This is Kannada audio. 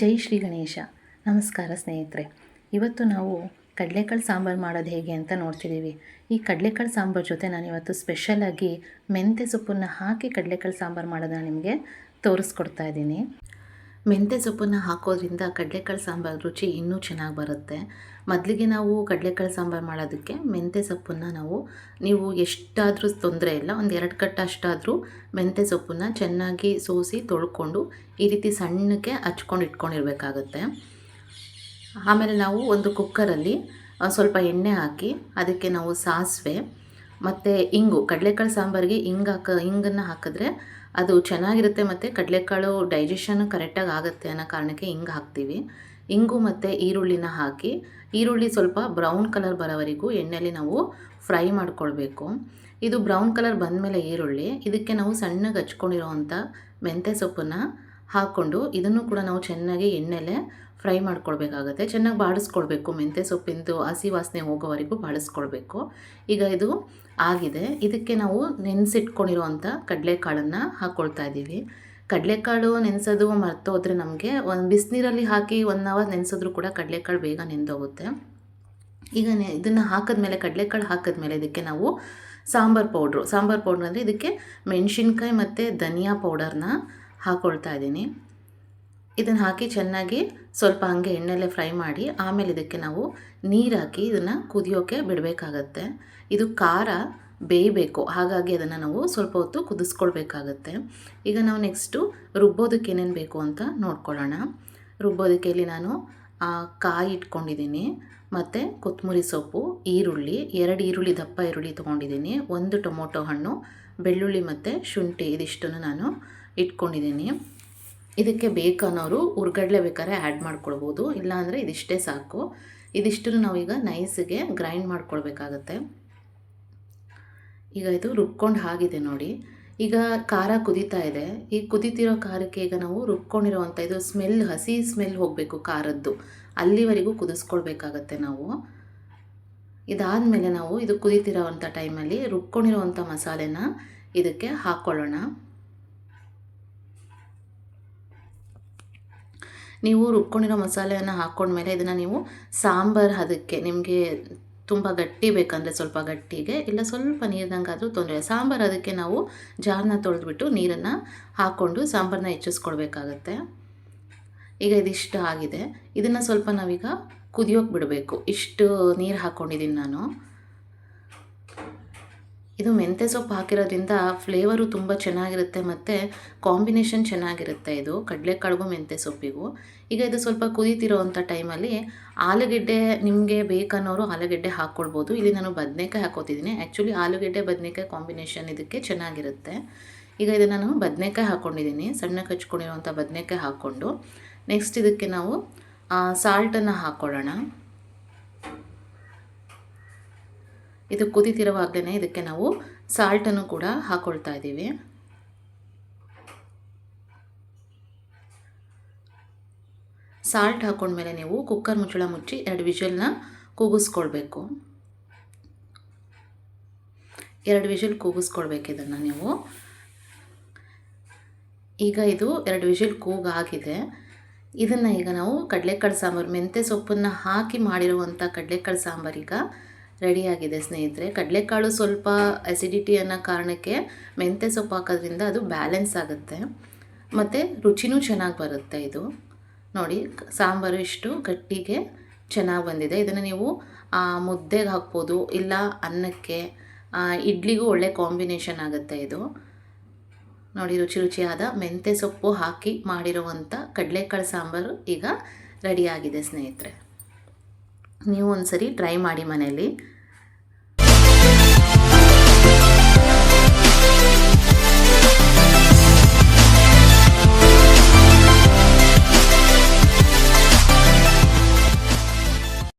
ಜೈ ಶ್ರೀ ಗಣೇಶ. ನಮಸ್ಕಾರ ಸ್ನೇಹಿತರೆ. ಇವತ್ತು ನಾವು ಕಡಲೆಕಾಳು ಸಾಂಬಾರು ಮಾಡೋದು ಹೇಗೆ ಅಂತ ನೋಡ್ತಿದ್ದೀವಿ ಈ ಕಡಲೆಕಾಳು ಸಾಂಬಾರು ಜೊತೆ ನಾನು ಇವತ್ತು ಸ್ಪೆಷಲಾಗಿ ಮೆಂತ್ಯ ಸೊಪ್ಪನ್ನು ಹಾಕಿ ಕಡಲೆಕಾಳು ಸಾಂಬಾರು ಮಾಡೋದನ್ನ ನಿಮಗೆ ತೋರಿಸ್ಕೊಡ್ತಾ ಇದ್ದೀನಿ. ಮೆಂತ್ಯ ಸೊಪ್ಪನ್ನು ಹಾಕೋದ್ರಿಂದ ಕಡಲೆಕಾಳು ಸಾಂಬಾರು ರುಚಿ ಇನ್ನೂ ಚೆನ್ನಾಗಿ ಬರುತ್ತೆ. ಮೊದಲಿಗೆ ನಾವು ಕಡಲೆಕಾಳು ಸಾಂಬಾರು ಮಾಡೋದಕ್ಕೆ ಮೆಂತ್ಯ ಸೊಪ್ಪನ್ನು ನಾವು, ನೀವು ಎಷ್ಟಾದರೂ ತೊಂದರೆ ಇಲ್ಲ, ಒಂದು ಎರಡು ಕಟ್ಟು ಅಷ್ಟಾದರೂ ಮೆಂತ್ಯ ಸೊಪ್ಪನ್ನು ಚೆನ್ನಾಗಿ ಸೋಸಿ ತೊಳ್ಕೊಂಡು ಈ ರೀತಿ ಸಣ್ಣಕ್ಕೆ ಹಚ್ಕೊಂಡು ಇಟ್ಕೊಂಡಿರ್ಬೇಕಾಗತ್ತೆ. ಆಮೇಲೆ ನಾವು ಒಂದು ಕುಕ್ಕರಲ್ಲಿ ಸ್ವಲ್ಪ ಎಣ್ಣೆ ಹಾಕಿ ಅದಕ್ಕೆ ನಾವು ಸಾಸಿವೆ ಮತ್ತು ಇಂಗು. ಕಡಲೆಕಾಳು ಸಾಂಬಾರಿಗೆ ಇಂಗು ಹಾಕ, ಇಂಗನ್ನು ಹಾಕಿದ್ರೆ ಅದು ಚೆನ್ನಾಗಿರುತ್ತೆ ಮತ್ತು ಕಡಲೆಕಾಳು ಡೈಜೆಷನ್ ಕರೆಕ್ಟಾಗಿ ಆಗುತ್ತೆ ಅನ್ನೋ ಕಾರಣಕ್ಕೆ ಹಿಂಗೆ ಹಾಕ್ತೀವಿ. ಇಂಗು ಮತ್ತು ಈರುಳ್ಳಿನ ಹಾಕಿ, ಈರುಳ್ಳಿ ಸ್ವಲ್ಪ ಬ್ರೌನ್ ಕಲರ್ ಬರೋವರೆಗೂ ಎಣ್ಣೆಯಲ್ಲಿ ನಾವು ಫ್ರೈ ಮಾಡ್ಕೊಳ್ಬೇಕು. ಇದು ಬ್ರೌನ್ ಕಲರ್ ಬಂದಮೇಲೆ ಈರುಳ್ಳಿ, ಇದಕ್ಕೆ ನಾವು ಸಣ್ಣಗೆ ಹಚ್ಕೊಂಡಿರೋವಂಥ ಮೆಂತ್ಯ ಸೊಪ್ಪನ್ನು ಹಾಕ್ಕೊಂಡು ಇದನ್ನು ಕೂಡ ನಾವು ಚೆನ್ನಾಗಿ ಎಣ್ಣೆಲೆ ಫ್ರೈ ಮಾಡ್ಕೊಳ್ಬೇಕಾಗತ್ತೆ. ಚೆನ್ನಾಗಿ ಬಾಡಿಸ್ಕೊಳ್ಬೇಕು. ಮೆಂತ್ಯ ಸೊಪ್ಪಿಂದು ಹಸಿ ವಾಸನೆ ಹೋಗೋವರೆಗೂ ಬಾಡಿಸ್ಕೊಳ್ಬೇಕು. ಈಗ ಇದು ಆಗಿದೆ. ಇದಕ್ಕೆ ನಾವು ನೆನೆಸಿಟ್ಕೊಂಡಿರೋವಂಥ ಕಡಲೆಕಾಳನ್ನು ಹಾಕ್ಕೊಳ್ತಾ ಇದ್ದೀವಿ. ಕಡಲೆಕಾಳು ನೆನೆಸೋದು ಮರ್ತೋದ್ರೆ ನಮಗೆ ಒಂದು ಬಿಸಿನೀರಲ್ಲಿ ಹಾಕಿ ಒನ್ ಅವರ್ ನೆನೆಸಿದ್ರು ಕೂಡ ಕಡಲೆಕಾಳು ಬೇಗ ನೆಂದೋಗುತ್ತೆ. ಈಗ ನೆ ಇದನ್ನು ಹಾಕಿದ್ಮೇಲೆ, ಕಡಲೆಕಾಳು ಹಾಕಿದ್ಮೇಲೆ ಇದಕ್ಕೆ ನಾವು ಸಾಂಬಾರು ಪೌಡ್ರು. ಸಾಂಬಾರು ಪೌಡ್ರ್ ಅಂದರೆ ಇದಕ್ಕೆ ಮೆಣಸಿನ್ಕಾಯಿ ಮತ್ತು ಧನಿಯಾ ಪೌಡರ್ನ ಹಾಕ್ಕೊಳ್ತಾ ಇದ್ದೀನಿ. ಇದನ್ನು ಹಾಕಿ ಚೆನ್ನಾಗಿ ಸ್ವಲ್ಪ ಹಾಗೆ ಎಣ್ಣೆಲೆ ಫ್ರೈ ಮಾಡಿ, ಆಮೇಲೆ ಇದಕ್ಕೆ ನಾವು ನೀರು ಹಾಕಿ ಇದನ್ನು ಕುದಿಯೋಕ್ಕೆ ಬಿಡಬೇಕಾಗತ್ತೆ. ಇದು ಖಾರ ಬೇಯಬೇಕು, ಹಾಗಾಗಿ ಅದನ್ನು ನಾವು ಸ್ವಲ್ಪ ಹೊತ್ತು ಕುದಿಸ್ಕೊಳ್ಬೇಕಾಗತ್ತೆ. ಈಗ ನಾವು ನೆಕ್ಸ್ಟು ರುಬ್ಬೋದಕ್ಕೆ ಏನೇನು ಬೇಕು ಅಂತ ನೋಡ್ಕೊಳ್ಳೋಣ. ರುಬ್ಬೋದಕ್ಕೆ ಇಲ್ಲಿ ನಾನು ಕಾಯಿ ಇಟ್ಕೊಂಡಿದ್ದೀನಿ, ಮತ್ತು ಕೊತ್ತಂಬರಿ ಸೊಪ್ಪು, ಈರುಳ್ಳಿ, ಎರಡು ಈರುಳ್ಳಿ, ದಪ್ಪ ಈರುಳ್ಳಿ ತೊಗೊಂಡಿದ್ದೀನಿ, ಒಂದು ಟೊಮೊಟೊ ಹಣ್ಣು, ಬೆಳ್ಳುಳ್ಳಿ ಮತ್ತು ಶುಂಠಿ, ಇದಿಷ್ಟನ್ನು ನಾನು ಇಟ್ಕೊಂಡಿದ್ದೀನಿ. ಇದಕ್ಕೆ ಬೇಕನ್ನೋರು ಹುರ್ಗಡ್ಲೆ ಬೇಕಾದ್ರೆ ಆ್ಯಡ್ ಮಾಡ್ಕೊಳ್ಬೋದು. ಇಲ್ಲಾಂದರೆ ಇದಿಷ್ಟೇ ಸಾಕು. ಇದಿಷ್ಟನ್ನು ನಾವೀಗ ನೈಸಿಗೆ ಗ್ರೈಂಡ್ ಮಾಡ್ಕೊಳ್ಬೇಕಾಗತ್ತೆ. ಈಗ ಇದು ರುಬ್ಕೊಂಡು ಹಾಗಿದೆ ನೋಡಿ. ಈಗ ಖಾರ ಕುದೀತಾ ಇದೆ. ಈ ಕುದೀತಿರೋ ಖಾರಕ್ಕೆ ಈಗ ನಾವು ರುಬ್ಕೊಂಡಿರೋವಂಥ ಇದು ಸ್ಮೆಲ್ ಹಸಿ ಸ್ಮೆಲ್ ಹೋಗಬೇಕು ಖಾರದ್ದು. ಅಲ್ಲಿವರೆಗೂ ಕುದಿಸ್ಕೊಳ್ಬೇಕಾಗತ್ತೆ ನಾವು. ಇದಾದಮೇಲೆ ನಾವು ಇದು ಕುದೀತಿರೋವಂಥ ಟೈಮಲ್ಲಿ ರುಬ್ಕೊಂಡಿರೋವಂಥ ಮಸಾಲೆನ ಇದಕ್ಕೆ ಹಾಕ್ಕೊಳ್ಳೋಣ ನೀವು ರುಬ್ಕೊಂಡಿರೋ ಮಸಾಲೆಯನ್ನು ಹಾಕ್ಕೊಂಡ್ಮೇಲೆ ಇದನ್ನು ನೀವು ಸಾಂಬಾರು ಅದಕ್ಕೆ ನಿಮಗೆ ತುಂಬ ಗಟ್ಟಿ ಬೇಕಂದರೆ ಸ್ವಲ್ಪ ಗಟ್ಟಿಗೆ, ಇಲ್ಲ ಸ್ವಲ್ಪ ನೀರಿನಂಗಾದರೂ ತೊಂದರೆ. ಸಾಂಬಾರು ಅದಕ್ಕೆ ನಾವು ಜಾರನ್ನ ತೊಳೆದ್ಬಿಟ್ಟು ನೀರನ್ನು ಹಾಕ್ಕೊಂಡು ಸಾಂಬಾರನ್ನ ಹೆಚ್ಚಿಸ್ಕೊಳ್ಬೇಕಾಗತ್ತೆ ಈಗ ಇದಿಷ್ಟು ಆಗಿದೆ. ಇದನ್ನು ಸ್ವಲ್ಪ ನಾವೀಗ ಕುದಿಯೋಕೆ ಬಿಡಬೇಕು. ಇಷ್ಟು ನೀರು ಹಾಕ್ಕೊಂಡಿದ್ದೀನಿ ನಾನು. ಇದು ಮೆಂತ್ಯ ಸೊಪ್ಪು ಹಾಕಿರೋದ್ರಿಂದ ಫ್ಲೇವರು ತುಂಬ ಚೆನ್ನಾಗಿರುತ್ತೆ ಮತ್ತು ಕಾಂಬಿನೇಷನ್ ಚೆನ್ನಾಗಿರುತ್ತೆ ಇದು ಕಡಲೆಕಾಳಿಗೂ ಮೆಂತ್ಯ ಸೊಪ್ಪಿಗೂ. ಈಗ ಇದು ಸ್ವಲ್ಪ ಕುದೀತಿರೋವಂಥ ಟೈಮಲ್ಲಿ ಆಲೂಗೆಡ್ಡೆ ನಿಮಗೆ ಬೇಕನ್ನೋರು ಆಲೂಗೆಡ್ಡೆ ಹಾಕ್ಕೊಳ್ಬೋದು ಇಲ್ಲಿ ನಾನು ಬದನೆಕಾಯಿ ಹಾಕೋತಿದ್ದೀನಿ ಆ್ಯಕ್ಚುಲಿ ಆಲೂಗೆಡ್ಡೆ ಬದನೆಕಾಯಿ ಕಾಂಬಿನೇಷನ್ ಇದಕ್ಕೆ ಚೆನ್ನಾಗಿರುತ್ತೆ. ಈಗ ಇದು ನಾನು ಬದನೆಕಾಯಿ ಹಾಕ್ಕೊಂಡಿದ್ದೀನಿ. ಸಣ್ಣ ಕಚ್ಕೊಂಡಿರುವಂಥ ಬದನೆಕಾಯಿ ಹಾಕ್ಕೊಂಡು. ನೆಕ್ಸ್ಟ್ ಇದಕ್ಕೆ ನಾವು ಸಾಲ್ಟನ್ನು ಹಾಕ್ಕೊಳ್ಳೋಣ. ಇದು ಕುದೀತಿರುವಾಗಲೇ ಇದಕ್ಕೆ ನಾವು ಸಾಲ್ಟನ್ನು ಕೂಡ ಹಾಕ್ಕೊಳ್ತಾ ಇದ್ದೀವಿ. ಸಾಲ್ಟ್ ಹಾಕ್ಕೊಂಡ್ಮೇಲೆ ನೀವು ಕುಕ್ಕರ್ ಮುಚ್ಚಳ ಮುಚ್ಚಿ ಎರಡು ವಿಷಲ್ನ ಕೂಗಿಸ್ಕೊಳ್ಬೇಕು. ಎರಡು ವಿಷಲ್ ಕೂಗಿಸ್ಕೊಳ್ಬೇಕು ಇದನ್ನು ನೀವು. ಈಗ ಇದು ಎರಡು ವಿಷಲ್ ಕೂಗಾಗಿದೆ. ಇದನ್ನು ಈಗ ನಾವು ಕಡಲೆಕಾಳು ಸಾಂಬಾರು, ಮೆಂತ್ಯ ಸೊಪ್ಪನ್ನು ಹಾಕಿ ಮಾಡಿರುವಂಥ ಕಡಲೆಕಾಳು ಈಗ ರೆಡಿಯಾಗಿದೆ ಸ್ನೇಹಿತರೆ. ಕಡಲೆಕಾಳು ಸ್ವಲ್ಪ ಅಸಿಡಿಟಿ ಅನ್ನೋ ಕಾರಣಕ್ಕೆ ಮೆಂತ್ಯ ಸೊಪ್ಪು ಹಾಕೋದ್ರಿಂದ ಅದು ಬ್ಯಾಲೆನ್ಸ್ ಆಗುತ್ತೆ. ಮತ್ತು ರುಚಿನೂ ಚೆನ್ನಾಗಿ ಬರುತ್ತೆ ಇದು. ನೋಡಿ, ಸಾಂಬಾರು ಇಷ್ಟು ಗಟ್ಟಿಗೆ ಚೆನ್ನಾಗಿ ಬಂದಿದೆ. ಇದನ್ನು ನೀವು ಮುದ್ದೆಗೆ ಹಾಕ್ಬೋದು, ಇಲ್ಲ ಅನ್ನಕ್ಕೆ ಇಡ್ಲಿಗೂ ಒಳ್ಳೆ ಕಾಂಬಿನೇಷನ್ ಆಗುತ್ತೆ ಇದು. ನೋಡಿ, ರುಚಿ ರುಚಿಯಾದ ಮೆಂತ್ಯ ಸೊಪ್ಪು ಹಾಕಿ ಮಾಡಿರುವಂಥ ಕಡಲೆಕಾಳು ಸಾಂಬಾರು ಈಗ ರೆಡಿಯಾಗಿದೆ ಸ್ನೇಹಿತರೆ. ನೀವು ಒಂದ್ಸರಿ ಟ್ರೈ ಮಾಡಿ ಮನೆಯಲ್ಲಿ.